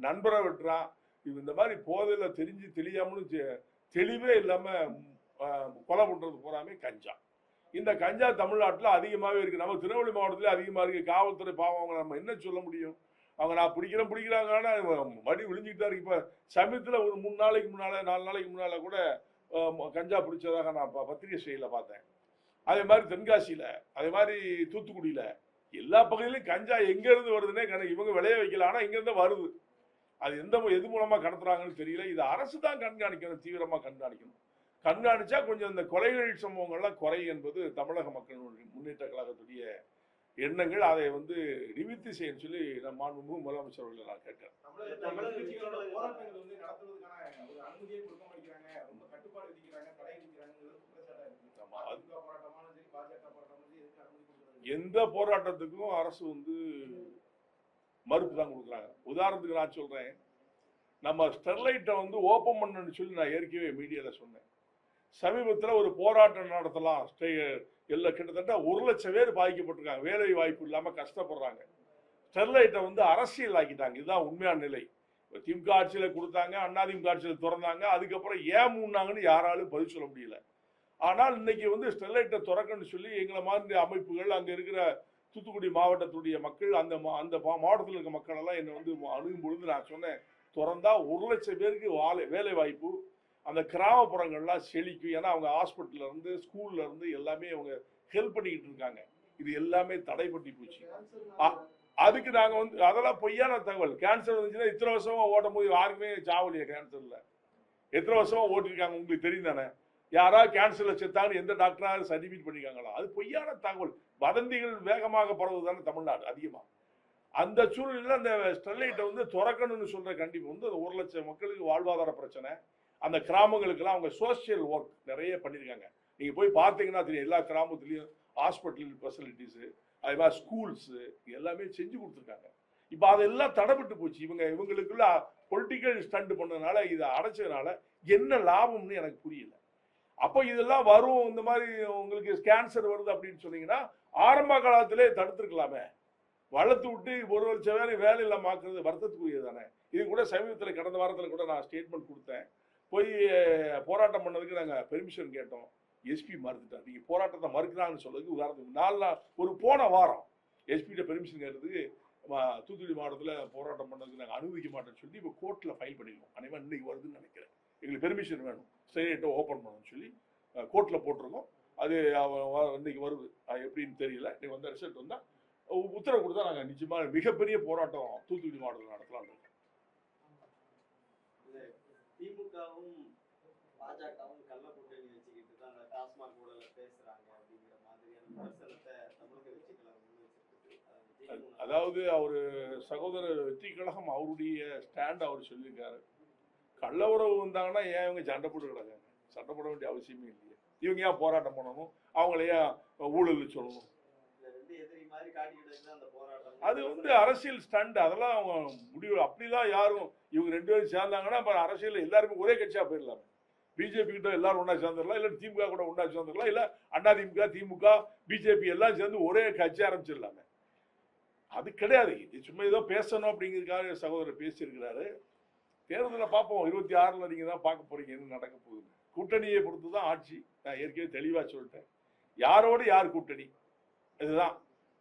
நண்பரை விட்டுறான். இவன் இந்த மாதிரி போதையில் தெரிஞ்சு தெரியாமலும் தெ- தெளிவே இல்லாமல் கொலை பண்ணுறது பூராமே கஞ்சா. இந்த கஞ்சா தமிழ்நாட்டில் அதிகமாகவே இருக்குது நம்ம திருநெல்வேலி மாவட்டத்தில் அதிகமாக இருக்குது காவல்துறை பாவம் அவங்க. நம்ம என்ன சொல்ல முடியும்? அவங்க நான் பிடிக்கிறேன் பிடிக்கிறாங்கன்னா மடி விழிஞ்சிக்கிட்டு தான் இருக்கு. இப்போ சமயத்தில் ஒரு மூணு நாளைக்கு முன்னால் நாலு நாளைக்கு முன்னால் கூட கஞ்சா பிடிச்சதாக நான் ப- பத்திரிகை செய்தியில் பார்த்தேன். அதே மாதிரி தென்காசியில் அதே மாதிரி தூத்துக்குடியில் எல்லா பகுதியிலும் கஞ்சா எங்கேருந்து வருதுன்னே கணக்கு. இவங்க விளைய வைக்கல. ஆனால் இங்கேருந்து வருது. அது எந்த எது மூலமா கடத்துறாங்கன்னு தெரியல. இது அரசு தான் கண்காணிக்கணும் தீவிரமா கண்காணிக்கணும். கண்காணிச்சா கொஞ்சம் இந்த கொலைகள் சம்பவங்கள்லாம் குறை என்பது தமிழக மக்கள் முன்னேற்ற கழகத்துடைய எண்ணங்கள். அதை வந்து நிவர்த்தி செய்யணும்னு சொல்லி நம்ம மாண்புமிகு முதலமைச்சர் அவர்களை நான் கேட்கிறேன் எந்த போராட்டத்துக்கும் அரசு வந்து மறுப்பு தான் கொடுக்குறாங்க. உதாரணத்துக்கு நான் சொல்கிறேன் நம்ம ஸ்டெர்லைட்டை வந்து ஓப்பன் பண்ணணும்னு சொல்லி நான் ஏற்கனவே மீடியாவில் சொன்னேன். சமீபத்தில் ஒரு போராட்டம் நடத்தலாம். ஸ்டே எல்லாம் கிட்டத்தட்ட ஒரு லட்சம் பேர் பாதிக்கப்பட்டிருக்காங்க. வேலை வாய்ப்பு இல்லாமல் கஷ்டப்படுறாங்க. ஸ்டெர்லைட்டை வந்து அரசியல் ஆக்கிட்டாங்க இதுதான் உண்மையான நிலை. இப்போ திமுக ஆட்சியில் கொடுத்தாங்க அண்ணாதிமுக ஆட்சியில் திறந்தாங்க. அதுக்கப்புறம் ஏன் மூணாங்கன்னு யாராலும் பதில் சொல்ல முடியல. ஆனால் இன்னைக்கு வந்து ஸ்டெர்லைட்டை திறக்கணும்னு சொல்லி எங்களை மாதிரி அமைப்புகள் அங்கே இருக்கிற தூத்துக்குடி மாவட்டத்துடைய மக்கள் அந்த மா- அந்த மாவட்டத்தில் இருக்க மக்கள் எல்லாம் என்னை வந்து அணுகும் பொழுது நான் சொன்னேன் திறந்தா ஒரு லட்சம் பேருக்கு வாலை வேலை வாய்ப்பு அந்த கிராமப்புறங்கள்லாம் செழிக்கும். ஏன்னா அவங்க ஹாஸ்பிட்டல்ல இருந்து ஸ்கூல்ல இருந்து எல்லாமே அவங்க ஹெல்ப் பண்ணிக்கிட்டு இருக்காங்க. இது எல்லாமே தடைப்பட்டு போச்சு. அதுக்கு நாங்க வந்து அதெல்லாம் பொய்யான தகவல். கேன்சர் வந்துச்சுன்னா இத்தனை வருஷமா ஓட்டும் போது யாருக்குமே சாவலியா கேன்சர்ல எத்தனை வருஷமா ஓட்டிருக்காங்க உங்களுக்கு தெரியும் தானே? யாராவது கேன்சர்ல செத்தாங்கன்னு எந்த டாக்டராவது சர்டிஃபிகேட் பண்ணிருக்காங்களா? அது பொய்யான தகவல். வதந்திகள் வேகமாக பரவுது தானே தமிழ்நாடு அதிகமாக அந்த சூழ்நிலையில் அந்த ஸ்டெர்லைட்டை வந்து திறக்கணும்னு சொல்கிற கண்டிப்பு வந்து அந்த ஒரு லட்சம் மக்களுக்கு வாழ்வாதார பிரச்சனை. அந்த கிராமங்களுக்கெல்லாம் அவங்க சோஷியல் ஒர்க் நிறைய பண்ணியிருக்காங்க. நீங்கள் போய் பார்த்தீங்கன்னா தெரியும் எல்லா கிராமத்துலேயும் ஹாஸ்பிட்டல் ஃபெசிலிட்டிஸு அது மாதிரி ஸ்கூல்ஸு எல்லாமே செஞ்சு கொடுத்துருக்காங்க. இப்போ அதெல்லாம் தடைப்பட்டு போச்சு. இவங்க இவங்களுக்குள்ள பொலிட்டிக்கல் ஸ்டண்ட் பண்ணதுனால இதை அடைச்சதுனால என்ன லாபம்னு எனக்கு புரியல. அப்போ இதெல்லாம் வரும் இந்த மாதிரி உங்களுக்கு கேன்சர் வருது அப்படின்னு சொன்னீங்கன்னா ஆரம்ப காலத்திலே தடுத்துருக்கலாமே. வளர்த்து விட்டு ஒரு லட்சம் பேர் வேலை இல்லாம ஆக்குறது வருத்தத்துக்குரியது தானே இது கூட சமீபத்தில் கடந்த வாரத்தில் கூட நான் ஸ்டேட்மெண்ட் கொடுத்தேன். போய் போராட்டம் பண்ணதுக்கு நாங்கள் பெர்மிஷன் கேட்டோம். எஸ்பி மறுத்துட்டார் நீங்கள் போராட்டத்தை மறுக்கிறாங்கன்னு சொல்றதுக்கு உதாரணத்துக்கு நாலு நாள் ஒரு போன வாரம் எஸ்பிகிட்ட பெர்மிஷன் கேட்டதுக்கு தூத்துக்குடி மாவட்டத்தில் போராட்டம் பண்ணதுக்கு நாங்கள் அனுமதிக்க மாட்டோம்னு சொல்லி இப்போ கோர்ட்டில் ஃபைல் பண்ணிடுவோம் அனைவரும் இன்னைக்கு வருதுன்னு நினைக்கிறேன். எங்களுக்கு பெர்மிஷன் வேணும். ஸ்டேட்டை ஓப்பன் பண்ணணும்னு சொல்லி கோர்ட்டில் போட்டிருக்கோம். அது இன்னைக்கு வருது. அது எப்படின்னு தெரியல. இன்னைக்கு வந்த ரிசல்ட் வந்தால் உத்தரவு கொடுத்தா நாங்கள் நிச்சயமாக மிகப்பெரிய போராட்டம் தூத்துக்குடி மாவட்டத்தில் நடத்தலாம் இருக்கோம். திமுகவும் பாஜகவும் கள்ள கூட்டணி வச்சுக்கிட்டு தான் அந்த டாஸ்மாக் ஊழல பேசுறாங்க அப்படிங்கிற மாதிரியான விமர்சனத்தை தமிழக வெற்றி கழகம் முன்வச்சிருக்கு அதை விஜய் அது- முன்னாள் அதாவது அவர் சகோதரர் வெற்றி கழகம் அவருடைய ஸ்டாண்ட் அவர் சொல்லியிருக்காரு. கள்ள உறவு வந்தாங்கன்னா ஏன் இவங்க சண்டை போட்டு கிடக்காங்க சண்டை போட வேண்டிய அவசியமே இல்லையே. இவங்க ஏன் போராட்டம் பண்ணணும்? அவங்கள ஏன் ஊழல் சொல்லணும்? அது வந்து அரசியல் ஸ்டண்ட் அதெல்லாம் அவங்க முடிவு அப்படிலாம் யாரும் இவங்க ரெண்டு பேரும் சேர்ந்தாங்கன்னா அப்புறம் அரசியல் எல்லாருமே ஒரே கட்சியா போயிடலாம். பிஜேபி கிட்ட எல்லாரும் ஒண்ணா சேர்ந்துடலாம் இல்ல திமுக கூட ஒண்ணா சேர்ந்துடலாம் இல்ல அண்ணா திமுக திமுக பிஜேபி எல்லாம் சேர்ந்து ஒரே கட்சி ஆரம்பிச்சிடலாமே. அது கிடையாது. இது சும்மா ஏதோ பேசணும் அப்படிங்கிறதுக்காக சகோதரர் பேசியிருக்கிறாரு. தேர்தலில் பார்ப்போம். இருபத்தி ஆறுல நீங்க தான் பார்க்க போறீங்க என்ன நடக்க போகுது கூட்டணியை பொறுத்து தான் ஆட்சி. நான் ஏற்கனவே தெளிவா சொல்லிட்டேன். யாரோடு யார் கூட்டணி? இதுதான்.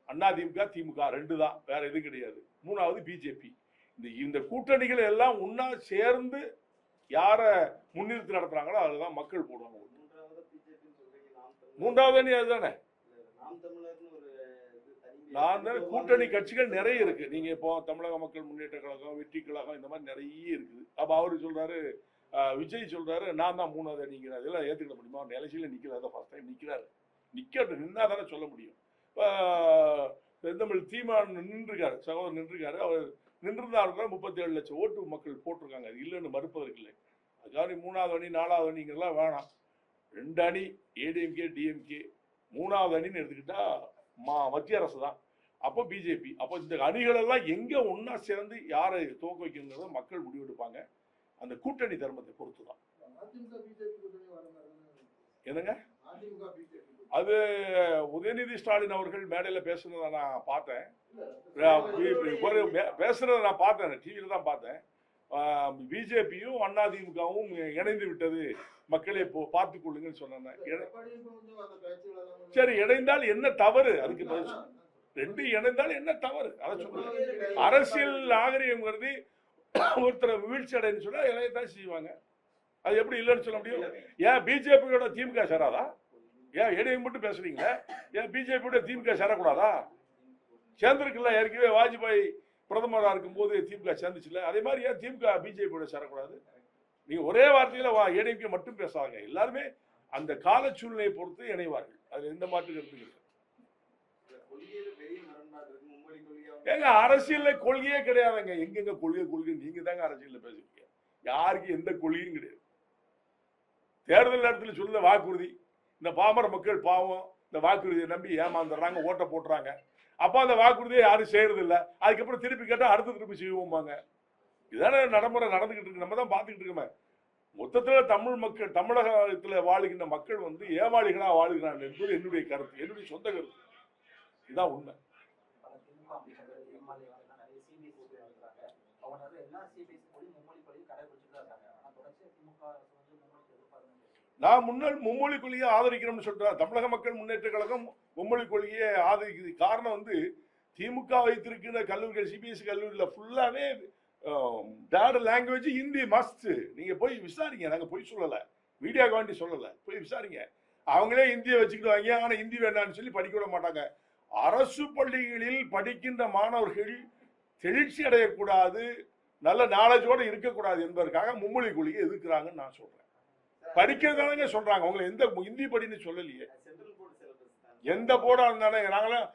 அண்ணா திமுக திமுக ரெண்டு தான். வேற எதுவும் கிடையாது. மூணாவது பிஜேபி. இந்த இந்த கூட்டணிகள் எல்லாம் ஒண்ணா சேர்ந்து யாரை முன்னிறுத்தி நடத்துறாங்களோ அதில் தான் மக்கள் போடுவாங்க. மூன்றாவது அணி அதுதானே? நான் தானே கூட்டணி கட்சிகள் நிறைய இருக்கு. நீங்க இப்போ தமிழக மக்கள் முன்னேற்ற கழகம் வெற்றி கழகம் இந்த மாதிரி நிறைய இருக்குது. அப்ப அவரு சொல்றாரு விஜய் சொல்கிறாரு நான் தான் மூணாவது அடிங்கிறார் இதெல்லாம் ஏற்றுக்கிட முடியுமா? அவர் நிலைச்சியில் நிற்கிறார் தான் ஃபர்ஸ்ட் டைம் நிற்கிறாரு நிக்கட்டும் நின்னா தானே சொல்ல முடியும். இப்போ செந்தமிழ் தீமான் நின்றுருக்காரு சகோதரர் நின்றுருக்காரு. அவர் நின்றிருந்தாருன்னா முப்பத்தி ஏழு லட்சம் ஓட்டு மக்கள் போட்டிருக்காங்க. அது இல்லைன்னு மறுப்பதற்கு இல்லை. அதுக்காக மூணாவது அணி நாலாவது அணிங்கிறலாம் வேணாம். ரெண்டு அணி ஏடிஎம்கே டிஎம்கே மூணாவது அணின்னு எடுத்துக்கிட்டா மா மத்திய அரசு தான். அப்போ பிஜேபி. அப்போ இந்த அணிகளெல்லாம் எங்கே ஒன்றா சேர்ந்து யாரை துவக்க வைக்கணுங்கிறத மக்கள் முடிவெடுப்பாங்க. அந்த கூட்டணி தர்மத்தை பொறுத்து தான் என்னங்க? அது உதயநிதி ஸ்டாலின் அவர்கள் மேடையில் பேசுனதை நான் பார்த்தேன். ஒரு பே- பேசுறத நான் பார்த்தேன் டிவியில தான் பார்த்தேன். பிஜேபியும் அதிமுகவும் இணைந்து விட்டது. மக்களை இப்போ பார்த்துக் கொள்ளுங்கன்னு சொன்னாங்க சரி இணைந்தால் என்ன தவறு? அதுக்கு. ரெண்டு இணைந்தால் என்ன தவறு? அதை சொல்லுங்க அரசியல் நாகரிகம்ங்கிறது ஒருத்தரை வீழ்ச்சி அடைன்னு சொன்னால் இளையதான் செய்வாங்க. அது எப்படி இல்லைன்னு சொல்ல முடியும்? ஏன் பிஜேபியோட திமுக சேராதா? ஏன் இடையே மட்டும் பேசுறீங்க? ஏன் பிஜேபியோட திமுக சேரக்கூடாதா? சேர்ந்துருக்குல்ல ஏற்கனவே வாஜ்பாய் பிரதமராக இருக்கும்போது திமுக சேர்ந்துச்சுல அதே மாதிரி ஏன் திமுக பிஜேபியோட சேரக்கூடாது? நீங்கள் ஒரே வார்த்தையில் வா ஏடிஎம்கே மட்டும் பேசாங்க எல்லாருமே அந்த கால சூழ்நிலையை பொறுத்து இணைவார்கள். அது எந்த மாற்று கருத்து இல்லை. கொள்கையில பெரிய முரண்பாடு இருக்கு மும்மொழி கொள்கையா ஏங்க அரசியல்ல கொள்கையே கிடையாதுங்க. எங்கெங்க கொள்கை கொள்கை? நீங்க தாங்க அரசியல்ல பேசுறீங்க. யாருக்கு எந்த கொள்கையும் கிடையாது. தேர்தல் நேரத்தில் சொல்லுத வாக்குறுதி இந்த பாமர மக்கள் பாவம் இந்த வாக்குறுதியை நம்பி ஏமாந்துடுறாங்க ஓட்ட போட்டுறாங்க. அப்போ அந்த வாக்குறுதியை யாரும் செய்யறது இல்லை அதுக்கப்புறம் திருப்பி கேட்டால் அடுத்த திருப்பி செய்வோம்பாங்க இதானே நடைமுறை நடந்துகிட்டு இருக்கு. நம்ம தான் பார்த்துக்கிட்டு இருக்கோமே. மொத்தத்தில் தமிழ் மக்கள் தமிழகத்தில் வாழுகின்ற மக்கள் வந்து ஏமாளிகளாக வாழுகிறார்கள் என்பது என்னுடைய கருத்து என்னுடைய சொந்த கருத்து. இதுதான் உண்மை பல திமுக அமைச்சர்கள் எம்எல்ஏ எல்லாம் நிறைய சிபிஎஸ்சி நடத்துறாங்க அவங்க நிறைய எல்லா சிபிஎஸ்சி மொழி மும்மொழி பள்ளியும் கடைபிடிச்சிட்டு தான் இருக்காங்க ஆனா தொடர்ச்சியா திமுக அரசு வந்து மும்மொழி எதிர்பார்க்கணும் நான் முன்னாள் மும்மொழி கொள்கையை ஆதரிக்கிறோம்னு சொல்றேன் தமிழக மக்கள் முன்னேற்ற கழகம் மும்மொழி கொள்கையை ஆதரிக்குது. காரணம் வந்து திமுக வைத்திருக்கிற கல்லூரிகள் சிபிஎஸ்சி கல்லூரியில் ஃபுல்லாகவே தேர்ட் லாங்குவேஜ் ஹிந்தி மஸ்ட் நீங்கள் போய் விசாரிங்க. நாங்கள் போய் சொல்லலை. மீடியா வேண்டி சொல்லலை. போய் விசாரிங்க. அவங்களே இந்தியை வச்சுக்கிடுவாங்க. ஆனால் ஹிந்தி வேண்டாம்னு சொல்லி படிக்க விட மாட்டாங்க. அரசு பள்ளிகளில் படிக்கின்ற மாணவர்கள் தெளிர்ச்சி அடையக்கூடாது. நல்ல நாலேஜோடு இருக்கக்கூடாது என்பதற்காக மும்மொழி கொள்கையை எதிர்க்கிறாங்கன்னு நான் சொல்கிறேன் படிக்கிறதானங்க சொல்றாங்க. உங்களை எந்த ஹிந்தி படின்னு சொல்லலையே. எந்த போர்டாக இருந்தாலும் நாங்களாம்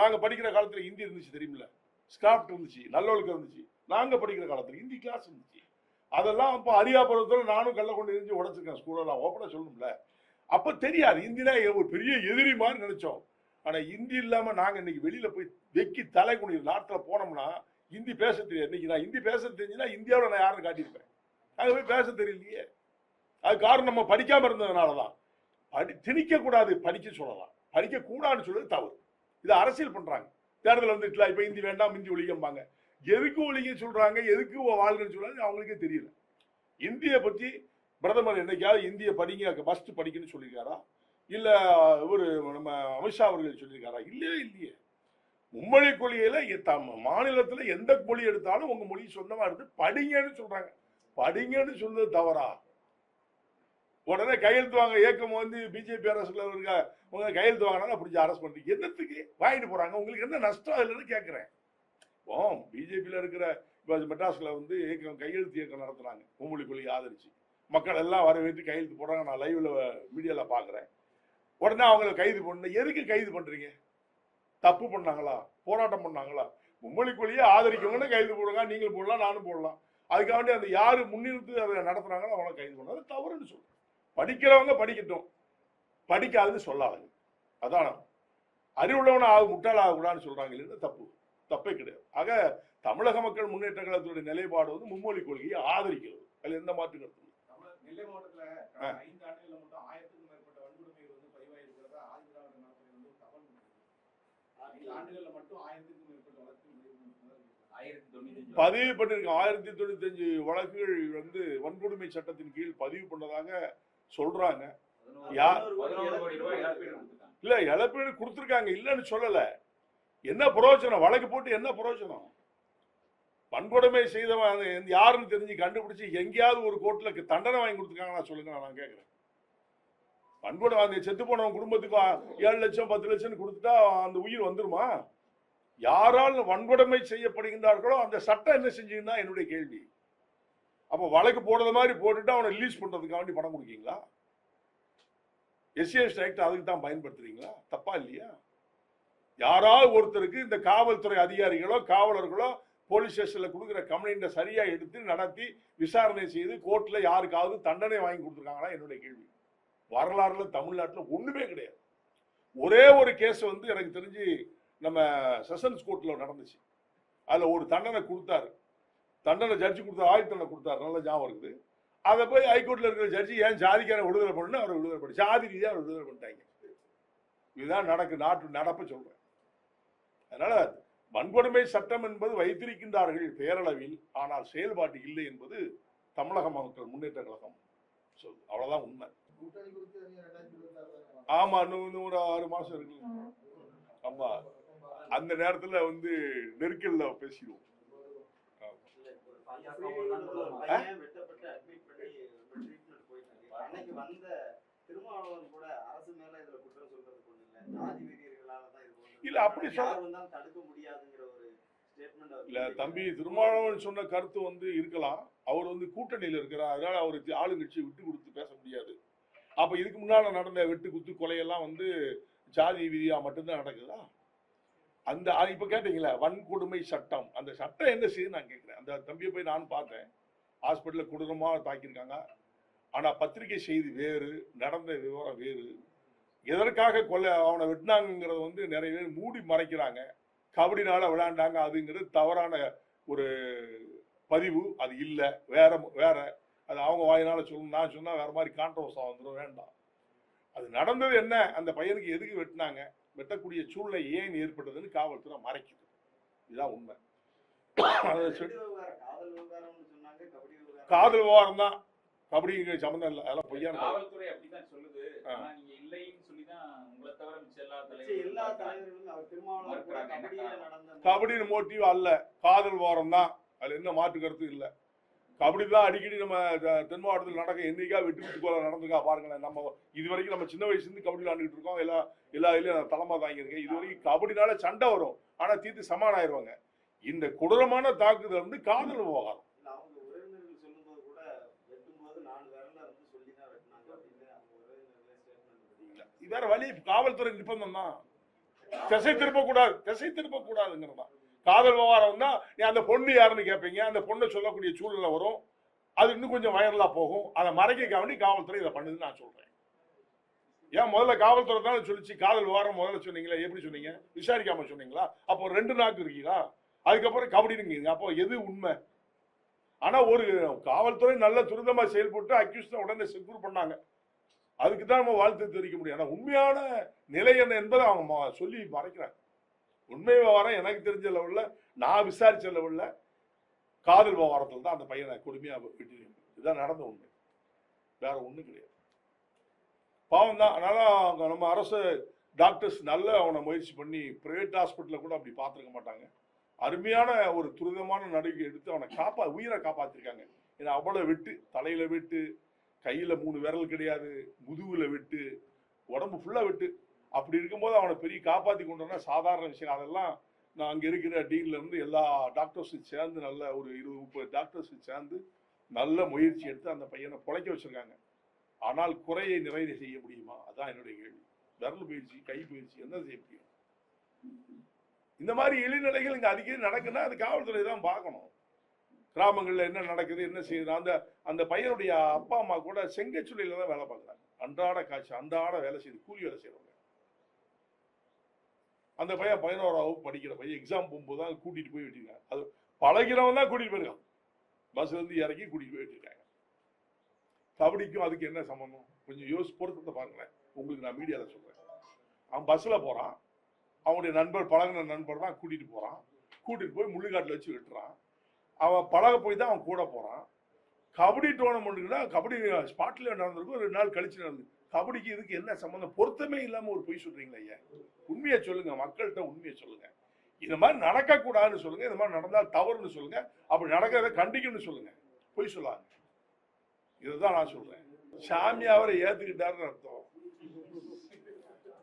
நாங்கள் படிக்கிற காலத்தில் ஹிந்தி இருந்துச்சு தெரியுமில்ல? ஸ்கிராப்ட் இருந்துச்சு நல்லொழுக்கம் இருந்துச்சு. நாங்கள் படிக்கிற காலத்தில் ஹிந்தி கிளாஸ் இருந்துச்சு. அதெல்லாம் அப்போ அரியாபுரத்தில் நானும் கள்ள கொண்டு எரிஞ்சு உடச்சிருக்கேன் ஸ்கூலெல்லாம் ஓப்பனாக சொல்லணும்ல. அப்போ தெரியாது. ஹிந்தினா ஒரு பெரிய எதிரி மாதிரி நினச்சோம். ஆனால் ஹிந்தி இல்லாமல் நாங்கள் இன்னைக்கு வெளியில் போய் வெக்கி தலை குனிது நாட்டில் போனோம்னா ஹிந்தி பேச தெரியாது. இன்னைக்கு நான் ஹிந்தி பேச தெரிஞ்சுன்னா இந்தியாவில் நான் யாரும் காட்டியிருப்பேன். அங்கே போய் பேச தெரியலையே. அது காரணம் நம்ம படிக்காம இருந்ததுனால தான் படி திணிக்க கூடாது படிக்க சொல்லலாம். படிக்க கூடாதுன்னு சொல்றது தவறு. இது அரசியல் பண்றாங்க. தேர்தல் வந்துட்டுல இப்ப இந்தி வேண்டாம் இந்தி ஒழிக்கம்பாங்க எதுக்கு ஒழிக்க சொல்றாங்க எதுக்கு வாழ்கன்னு சொல்றாங்க அவங்களுக்கே தெரியல. இந்தியை பத்தி பிரதமர் என்னைக்காவது இந்திய படிங்க ஃபஸ்ட்டு படிக்கணும்னு சொல்லியிருக்காரா? இல்லை இவர் நம்ம அமித்ஷா அவர்கள் சொல்லியிருக்காரா? இல்லையே இல்லையே. மும்மொழி கொழியில் தம் மாநிலத்தில் எந்த மொழி எடுத்தாலும் உங்கள் மொழி சொந்தமாக எடுத்து படிங்கன்னு சொல்கிறாங்க படிங்கன்னு சொல்றது தவறா? உடனே கையெழுத்து வாங்க இயக்கம் வந்து பிஜேபி அரசுல இருக்க உங்க கையெழுத்து வாங்கினா பிடிச்சி அரெஸ்ட் பண்ணுறீங்க என்னத்துக்கு வாங்கிட்டு போறாங்க? உங்களுக்கு என்ன நஷ்டம் இல்லைன்னு கேட்குறேன் இப்போ பிஜேபியில் இருக்கிற இப்போ மெட்ராஸ்ல வந்து இயக்கம் கையெழுத்து இயக்கம் நடத்துறாங்க. கும்பலி கொள்கையை ஆதரிச்சு. மக்கள் எல்லாம் வரவேற்று கையெழுத்து போடுறாங்க. நான் லைவ்ல மீடியால பாக்குறேன். உடனே அவங்கள கைது பண்ண எதுக்கு கைது பண்றீங்க? தப்பு பண்ணாங்களா? போராட்டம் பண்ணாங்களா? மும்மொழி கொள்கையை ஆதரிக்கவங்கன்னு கைது போடுங்க நீங்களும் போடலாம் நானும் போடலாம். அதுக்காக வேண்டி அந்த யாரு முன்னிறுத்து அதை நடத்துறாங்களோ அவங்கள கைது பண்ண தவறுன்னு சொல்றேன். படிக்கிறவங்க படிக்கட்டும். படிக்காதுன்னு சொல்லாதுங்க அதான் அறிவுள்ளவன ஆக முட்டாள் ஆகக்கூடாதுன்னு சொல்றாங்க. இல்லைன்னா தப்பு. தப்பே கிடையாது. ஆக தமிழக மக்கள் முன்னேற்ற கழகத்துடைய நிலைப்பாடு வந்து மும்மொழி கொள்கையை ஆதரிக்கிறது. அதுல எந்த மாற்று கருத்து இல்லை. நம்ம நெல்லை மாவட்டத்துல கடந்த ஐந்து ஆண்டுகள்ல மட்டும் ஆயிரத்துக்கும் மேற்பட்ட வன்கொடுமைகள் வந்து பதிவாயிருக்கிறதா ஆதிதிராவிட நலத்துறை வந்து ஒரு தகவல் கொடுத்திருக்கு. ஐந்து ஆண்டுகள்ல மட்டும் ஆயிரத்துக்கும் மேற்பட்ட வழக்குகள் பதிவு ஆயிரத்தி தொண்ணூத்தி பதிவு பண்ணிருக்கோம் ஆயிரத்தி தொண்ணூத்தஞ்சு வழக்குகள் வந்து வன்கொடுமை சட்டத்தின் கீழ் பதிவு பண்ணதாக சொல்றாங்க. யார்? இல்ல இழப்பீடு கொடுத்துருக்காங்க இல்லைன்னு சொல்லல. என்ன பிரயோஜனம் வழக்கு போட்டு என்ன பிரயோஜனம் வன்கொடுமை செய்தவன் யாருன்னு தெரிஞ்சு கண்டுபிடிச்சு எங்கேயாவது ஒரு கோர்ட்ல தண்டனை வாங்கி கொடுத்துருக்காங்களா சொல்லுங்க நான் கேட்கிறேன் வன்கொடுமை அந்த செத்து போனவன் குடும்பத்துக்கு ஏழு லட்சம் பத்து லட்சம் கொடுத்துட்டா அந்த உயிர் வந்துருமா? யாரால் வன்கொடுமை செய்யப்படுகின்றார்களோ அந்த சட்டம் என்ன செஞ்சதுன்னா என்னுடைய கேள்வி. அப்போ வழக்கு போடுறது மாதிரி போட்டுட்டு அவனை ரிலீஸ் பண்ணுறதுக்காக வேண்டி பணம் கொடுக்கீங்களா? எஸ்சிஎஸ்டி ஆக்ட் அதுக்கு தான் பயன்படுத்துறீங்களா? தப்பா இல்லையா? யாராவது ஒருத்தருக்கு இந்த காவல்துறை அதிகாரிகளோ காவலர்களோ போலீஸ் ஸ்டேஷனில் கொடுக்குற கம்ப்ளைண்ட்டை சரியாக எடுத்து நடத்தி விசாரணை செய்து கோர்ட்டில் யாருக்காவது தண்டனை வாங்கி கொடுத்துருக்காங்களா? என்னுடைய கேள்வி. வரலாறுல தமிழ்நாட்டில் ஒன்றுமே கிடையாது. ஒரே ஒரு கேஸ் வந்து எனக்கு தெரிஞ்சு நம்ம செஷன்ஸ் கோர்ட்டில் நடந்துச்சு. அதில் ஒரு தண்டனை கொடுத்தாரு. தண்டனை ஜட்ஜி கொடுத்தாரு ஆயுள் தண்டனை கொடுத்தாரு. நல்ல ஞாபகம் இருக்குது. அதை போய் ஹைகோர்ட்டில் இருக்கிற ஜட்ஜி ஏன் ஜாதிக்கார விடுதலை பண்ணணும் அவரை விடுதலை பண்ணி ஜாதி ரீதியாக அவர் விடுதலை பண்ணிட்டாங்க. இதுதான் நடக்கு நாட்டு நடப்பை சொல்கிறேன் அதனால் வன்கொடுமை சட்டம் என்பது வைத்திருக்கின்றார்கள் பேரளவில் ஆனால் செயல்பாட்டு இல்லை என்பது தமிழக மக்கள் முன்னேற்ற கழகம் சொல் அவ்வளோதான் உண்மை. ஆமாம் குறித்து ஆறு மாதம் ஆமா இன்னும் ஒரு ஆறு மாசம் இருக்கு. ஆமா. அந்த நேரத்துல வந்து நெருக்கல்ல பேசிடுவோம். இல்ல, அப்படி இல்ல. தம்பி திருமாவளவன் சொன்ன கருத்து வந்து இருக்கலாம். அவர் வந்து கூட்டணியில இருக்கிறார். அதனால அவருக்கு ஆளுங்கட்சி விட்டு கொடுத்து பேச முடியாது. அப்ப இதுக்கு முன்னால நடந்த வெட்டு குத்து கொலையெல்லாம் வந்து ஜாதி விதியா மட்டும்தான் நடக்குதா? அந்த இப்போ இப்ப கேட்டீங்களா வன்கொடுமை சட்டம். அந்த சட்டம் என்ன செய்யுது நான் கேட்கிறேன். அந்த தம்பியை போய் நான் பார்த்தேன். ஹாஸ்பிட்டலில் கொடூரமாக தாக்கியிருக்காங்க. ஆனா பத்திரிகை செய்தி வேறு நடந்த விவரம் வேறு. எதற்காக கொலை அவனை வெட்டினாங்கிறத வந்து நிறைய பேர் மூடி மறைக்கிறாங்க. கபடினால் விளையாண்டாங்க அதுங்கிறது தவறான ஒரு பதிவு. அது இல்லை. வேற வேற. அது அவங்க வாயினால சொல்லணும் நான் சொன்னா வேற மாதிரி கான்ட்ரவர்ஸா வந்துடும் வேண்டாம். அது நடந்தது என்ன? அந்த பையனுக்கு எதுக்கு வெட்டினாங்க? வெட்டக்கூடிய சூழ்நிலை ஏன் ஏற்பட்டதுன்னு காவல்துறை மறைக்குது. இதுதான் உண்மை. காதல் கபடி விவகாரம். தான். கபடிக்கு சம்மந்தம் இல்லை. அதெல்லாம் பொய்யான காவல்துறை அப்படிதான் சொல்லுது. ஆ. ஆனா நீங்க இல்லைன்னு சொல்லிதான் உங்களை தவிர மிச்ச எல்லா மிச்ச எல்லா தலைவர்களும் தலைவர்களும் அவர் திருமாவளவன் கூட மறுக்கிறாங்க. கபடியில நடந்த கபடியின் மோட்டிவ் அல்ல. காதல் விவகாரம் தான். அதுல என்ன மாற்று கருத்து இல்லை. கபடி தான் அடிக்கடி நம்ம தென் மாவட்டத்தில் நடக்க என்னைக்கா வெட்டு விட்டு போல நடந்திருக்கா பாருங்களேன். நம்ம இது வரைக்கும் நம்ம சின்ன வயசுலேருந்து கபடி விளாண்டுட்டு இருக்கோம். எல்லா எல்லா இதுலயும் நான் தலைமை தாங்கியிருக்கேன். இது வரைக்கும் கபடினால சண்டை வரும். ஆனா தீர்த்து சமாளம் ஆயிடுவாங்க இந்த கொடூரமான தாக்குதல் வந்து காதல் விவகாரம். வேற வழி காவல்துறை நிர்பந்தம் தான் திசை திருப்ப கூடாது திசை திருப்ப கூடாதுங்கிறது தான் காதல் விவகாரம் தான். நீ அந்த பொண்ணு யாருன்னு கேட்பீங்க அந்த பொண்ணை சொல்லக்கூடிய சூழ்நிலை வரும். அது இன்னும் கொஞ்சம் வைரலாக போகும். அதை மறைக்க வேண்டி காவல்துறை இதை பண்ணுதுன்னு நான் சொல்கிறேன் ஏன் முதல்ல காவல்துறை தானே சொல்லிச்சு காதல் விவகாரம் முதல்ல சொன்னீங்களா எப்படி சொன்னீங்க? விசாரிக்காம சொன்னீங்களா? அப்போ ரெண்டு நாக்கு இருக்கீங்களா? அதுக்கப்புறம் கபடினுங்க அப்போ எது உண்மை? ஆனால் ஒரு காவல்துறை நல்ல துரிதமாக செயல்பட்டு அக்யூஸ்ட உடனே செக்யூர் பண்ணாங்க. அதுக்கு தான் நம்ம வாழ்த்து தெரிவிக்க முடியும். ஆனால் உண்மையான நிலை என்ன என்பதை அவங்க சொல்லி மறைக்கிறாங்க. உண்மை விவகாரம் எனக்கு தெரிஞ்ச லெவலில் நான் விசாரிச்ச லெவலில் காதல் விவகாரத்தில் தான் அந்த பையனை கொடுமையாக விட்டுருக்கேன். இதுதான் நடந்த உண்மை. வேற ஒன்றும் கிடையாது. பாவம் தான். அதனால அவங்க நம்ம அரசு டாக்டர்ஸ் நல்ல அவனை முயற்சி பண்ணி பிரைவேட் ஹாஸ்பிட்டலில் கூட அப்படி பார்த்துருக்க மாட்டாங்க. அருமையான ஒரு துரிதமான நடவடிக்கை எடுத்து அவனை காப்பா உயிரை காப்பாற்றிருக்காங்க ஏன்னா அவ்வளோ வெட்டு தலையில் வெட்டு கையில் மூணு விரல் கிடையாது முதுகில் வெட்டு உடம்பு ஃபுல்லாக வெட்டு அப்படி இருக்கும்போது அவனை பெரிய காப்பாத்தி கொண்டு சாதாரண விஷயம். அதெல்லாம் நான் அங்க இருக்கிற டீன்ல இருந்து எல்லா டாக்டர்ஸும் சேர்ந்து நல்ல ஒரு இருபது முப்பது டாக்டர்ஸும் சேர்ந்து நல்ல முயற்சி எடுத்து அந்த பையனை பொழைக்க வச்சிருக்காங்க. ஆனால் குறையை நிறைவு செய்ய முடியுமா? அதான் என்னுடைய கேள்வி. விரல் பயிற்சி கை பயிற்சி என்ன செய்ய முடியும்? இந்த மாதிரி இழிநிலைகள் இங்க அடிக்கடி நடக்குன்னா அது காவல்துறை தான் பார்க்கணும். கிராமங்களில் என்ன நடக்குது என்ன செய்யுது? அந்த அந்த பையனுடைய அப்பா அம்மா கூட செங்கச்சுளையில தான் வேலை பார்க்குறாங்க. அன்றாட காட்சி அன்றாட வேலை செய்து கூலி வேலை செய்யறவங்க அந்த பையன் பதினோராவது படிக்கிற பையன் எக்ஸாம் போகும்போது தான் கூட்டிகிட்டு போய் வெட்டிருக்காங்க. அது பழகிறவன் தான் கூட்டிகிட்டு போயிருக்கான். பஸ்லேருந்து இறக்கி கூட்டிகிட்டு போய் விட்டுருக்காங்க. கபடிக்கும் அதுக்கு என்ன சம்மந்தம் கொஞ்சம் யோசி பொருத்தத்தை பாருங்களேன். உங்களுக்கு நான் மீடியாவில் சொல்கிறேன் அவன் பஸ்ஸில் போகிறான் அவனுடைய நண்பர் பழகின நண்பர் தான் கூட்டிகிட்டு போகிறான் கூட்டிகிட்டு போய் முள்ளுக்காட்டில் வச்சு விட்டுறான். அவன் பழக போய் தான் அவன் கூட போகிறான் கபடி டோர்னமெண்ட்டுக்குன்னா கபடி ஸ்பாட்ல நடந்திருக்கும் ரெண்டு நாள் கழிச்சு நடந்து. கபடிக்கு இதுக்கு என்ன சம்மந்தம் பொருத்தமே இல்லாமல் ஒரு பொய் சொல்றீங்களா ஐயா. உண்மையை சொல்லுங்க மக்கள்கிட்ட உண்மையை சொல்லுங்க. இந்த மாதிரி நடக்கக்கூடாதுன்னு சொல்லுங்க இந்த மாதிரி நடந்தால் தவறுன்னு சொல்லுங்க அப்படி நடக்கிறத கண்டிக்கணும்னு சொல்லுங்க. பொய் சொல்லாங்க இதுதான் நான் சொல்றேன். சாமி அவரை ஏத்துக்கிட்டாருன்னு அர்த்தம்.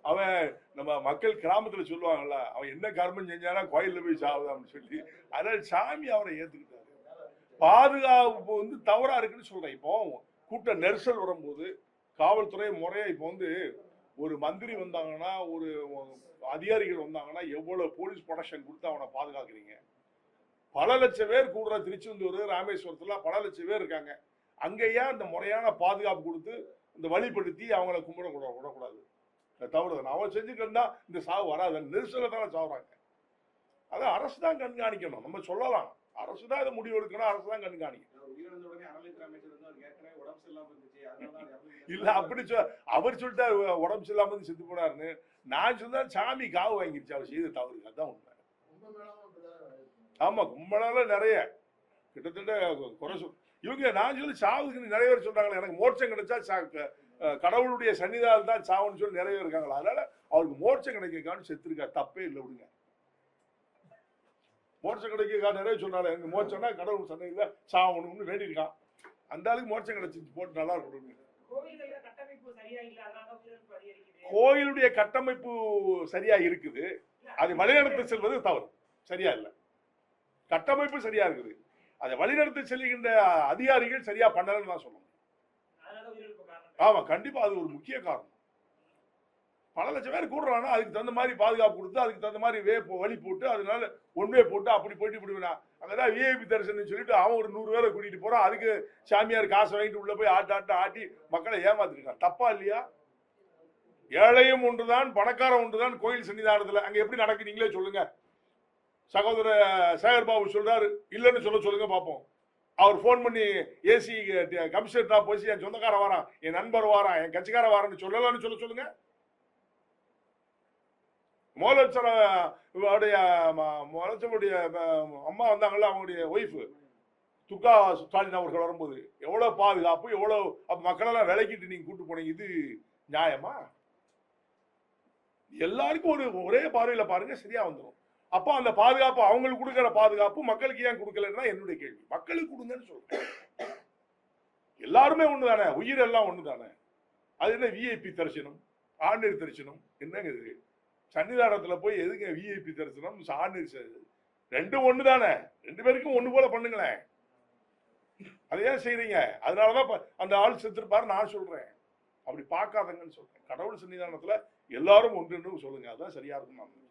அவன் நம்ம மக்கள் கிராமத்தில் சொல்லுவாங்கல்ல அவன் என்ன கர்மம் செஞ்சானா கோயிலில் போய் சாவுதான்னு சொல்லி அதனால சாமி அவரை ஏத்துக்கிட்டார். பாதுகாப்பு வந்து தவறா இருக்குன்னு சொல்றேன். இப்போ கூட்ட நெரிசல் வரும்போது காவல்துறை முறையா இப்போ வந்து ஒரு மந்திரி வந்தாங்கன்னா ஒரு அதிகாரிகள் வந்தாங்கன்னா எவ்வளவு போலீஸ் ப்ரொடக்ஷன் கொடுத்து அவனை பாதுகாக்கிறீங்க? பல லட்சம் பேர் கூடுற திருச்செந்தூர் ராமேஸ்வரத்துல பல லட்சம் பேர் இருக்காங்க. அங்கேயே இந்த முறையான பாதுகாப்பு கொடுத்து இந்த வழிப்படுத்தி அவங்கள கும்பிட கூட விடக்கூடாது. தவறு அவன் செஞ்சுக்கிட்டா இந்த சாவு வராது. நெரிசல தானே சாவுறாங்க. அதை அரசு தான் கண்காணிக்கணும். நம்ம சொல்லலாம். அரசு தான் இதை முடிவு எடுக்கணும் அரசு தான் கண்காணிக்கணும் இல்ல அப்படி சொ- அவர் சொல்லிட்டாரு உடம்பு சரியில்லாம வந்து செத்து போனாருன்னு. நான் சொன்னா சாமி காவு வாங்கிருச்சு அவர் செய்த தவறு அதான் உண்மை. ஆமா கும்பலால நிறைய. கிட்டத்தட்ட குறை சொல் இவங்க நான் சொல்லி சாவுக்கு நிறைய பேர் சொல்றாங்களே எனக்கு மோட்சம் கிடைச்சா சா- கடவுளுடைய சன்னிதானம் தான் சாவுன்னு சொல்லி நிறைய பேர் இருக்காங்களா அதனால அவருக்கு மோட்சம் கிடைக்கான்னு செத்துருக்கா தப்பே இல்லை விடுங்க. மோட்சம் கிடைக்கா நிறைய சொல்றாங்க எனக்கு மோட்சம்னா கடவுள் சன்னிதியில சாவணும்னு வேண்டியிருக்கான். அந்த ஆளுக்கு மோட்சம் கிடைச்சிச்சு போட்டு நல்லா இருக்கணும் கோயிலுடைய கட்டமைப்பு சரியா இருக்குது. அது வழிநடத்தி செல்வது தவறு. சரியா இல்லை. கட்டமைப்பு சரியா இருக்குது. அதை வழிநடத்தி செல்கின்ற அதிகாரிகள் சரியா பண்ணலன்னு நான் சொல்லணும். ஆமா கண்டிப்பா அது ஒரு முக்கிய காரணம். பல லட்சம் பேர் கூடுறானா அதுக்கு தகுந்த மாதிரி பாதுகாப்பு கொடுத்து அதுக்கு தகுந்த மாதிரி வே வழி போட்டு அதனால ஒன்வே போட்டு அப்படி போயிட்டு இப்படி வேணாம் அங்கதான் விஐபி தரிசனம் சொல்லிட்டு அவன் ஒரு நூறு பேரை கூட்டிட்டு போறான். அதுக்கு சாமியார் காசை வாங்கிட்டு உள்ள போய் ஆட்ட ஆட்ட ஆட்டி மக்களை ஏமாத்திருக்கான். தப்பா இல்லையா? ஏழையும் ஒன்றுதான் பணக்காரன் ஒன்றுதான் கோயில் சன்னிதானத்தில். அங்கே எப்படி நடக்கு நீங்களே சொல்லுங்க. சகோதர சேகர் பாபு சொல்றாரு இல்லைன்னு சொல்ல சொல்லுங்க பார்ப்போம் அவர் ஃபோன் பண்ணி ஏசி கமிஷனர் போய் என் சொந்தக்காரன் வரான் என் நண்பர் வாரான் என் கட்சிக்காரன் வாரான்னு சொல்லலாம்னு சொல்ல சொல்லுங்க. முதலமைச்சர் அவருடைய அம்மா வந்தாங்கல்ல அவங்களுடைய ஒய்ஃபு துக்கா ஸ்டாலின் அவர்கள் வரும்போது எவ்வளோ பாதுகாப்பு எவ்வளோ மக்களெல்லாம் விலக்கிட்டு நீங்கள் கூட்டு போனீங்க இது நியாயமா? எல்லாருக்கும் ஒரு ஒரே பார்வையில் பாருங்க சரியா வந்துடும் அப்போ அந்த பாதுகாப்பு அவங்களுக்கு கொடுக்குற பாதுகாப்பு மக்களுக்கு ஏன் கொடுக்கலன்னா என்னுடைய கேள்வி. மக்களுக்கு கொடுங்கன்னு சொல்றேன். எல்லாருமே ஒன்று தானே உயிர் எல்லாம் தானே அது என்ன விஐபி தரிசனம்? ஆண்டர் தரிசனம்? என்னங்க இது? சன்னிதானத்துல போய் எதுங்க விஐபி தரிசனம்? ஆண்டர் ரெண்டும் ஒண்ணுதானே. ரெண்டு பேருக்கும் ஒண்ணு போல பண்ணுங்களேன் அதை ஏன் செய்றீங்க? அதனாலதான் இப்ப அந்த ஆள் செத்துருப்பாரு நான் சொல்றேன். அப்படி பார்க்காதங்கன்னு சொல்றேன். கடவுள் சன்னிதானத்துல எல்லாரும் ஒன்று சொல்லுங்க. அதான் சரியா இருக்கும் நான்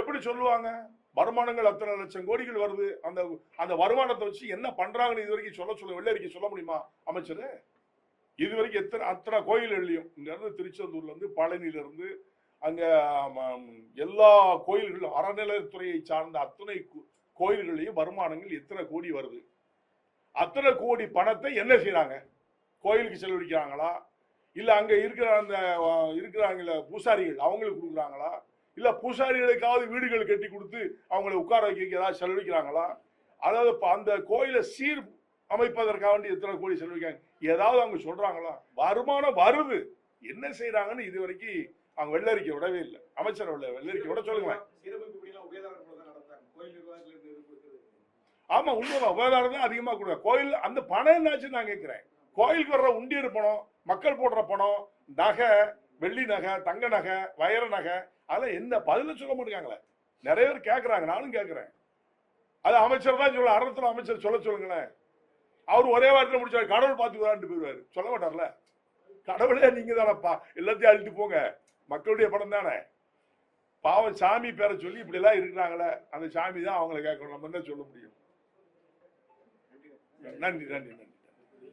எப்படி சொல்லுவாங்க? வருமானங்கள் அத்தனை லட்சம் கோடிகள் வருது. அந்த அந்த வருமானத்தை வச்சு என்ன பண்றாங்கன்னு இது வரைக்கும் சொல்ல சொல்ல வெள்ளரிக்கை சொல்ல முடியுமா அமைச்சர்? இது வரைக்கும் எத்தனை அத்தனை கோயில்கள்லையும் இங்கேருந்து திருச்செந்தூர்லேருந்து திருச்செந்தூர்ல அங்கே எல்லா கோயில்களும் அறநிலைத்துறையை சார்ந்த அத்தனை கோ- கோயில்கள்லையும் வருமானங்கள் எத்தனை கோடி வருது. அத்தனை கோடி பணத்தை என்ன செய்கிறாங்க கோயிலுக்கு செலவழிக்கிறாங்களா? இல்லை அங்கே இருக்கிற அந்த இருக்கிறாங்கள பூசாரிகள் அவங்களுக்கு கொடுக்குறாங்களா? இல்ல பூசாரிகளுக்காவது வீடுகள் கட்டி கொடுத்து அவங்களை உட்கார வைக்க ஏதாவது செலவழிக்கிறாங்களா? அதாவது அந்த கோயிலை சீர் அமைப்பதற்காக வேண்டி எத்தனை கோடி செலவழிக்காங்க ஏதாவது அவங்க சொல்றாங்களா? வருமானம் வருது. என்ன செய்கிறாங்கன்னு இது வரைக்கும் அவங்க வெள்ளரிக்கை விடவே இல்லை. அமைச்சர் வெள்ளரிக்கை விட சொல்லுங்களேன். தான் ஆமா உண்மைதான் உபயதாரம் தான் அதிகமா கொடுங்க. கோயில் அந்த பணம் என்னாச்சுன்னு நான் கேட்கிறேன். கோயிலுக்கு வர்ற உண்டியர் பணம் மக்கள் போடுற பணம் நகை வெள்ளி நகை தங்க நகை வைர நகை அதெல்லாம் என்ன பதில சொல்ல மாட்டேங்காங்களே. நிறைய பேர் கேட்குறாங்க நானும் கேட்குறேன் அது அமைச்சர் தான் சொல்ல அறத்துல அமைச்சர் சொல்ல சொல்லுங்களேன். அவர் ஒரே வாரத்தில் முடிச்சாரு கடவுள் பார்த்து போயிடுவார். சொல்ல மாட்டார்ல. கடவுளே நீங்க தானப்பா எல்லாத்தையும் அழிட்டு போங்க. மக்களுடைய படம் தானே. பாவம் சாமி பேரை சொல்லி இப்படி எல்லாம் இருக்கிறாங்களே அந்த சாமி தான் அவங்களை கேட்கணும். நம்ம என்ன சொல்ல முடியும்? நன்றி நன்றி நன்றி.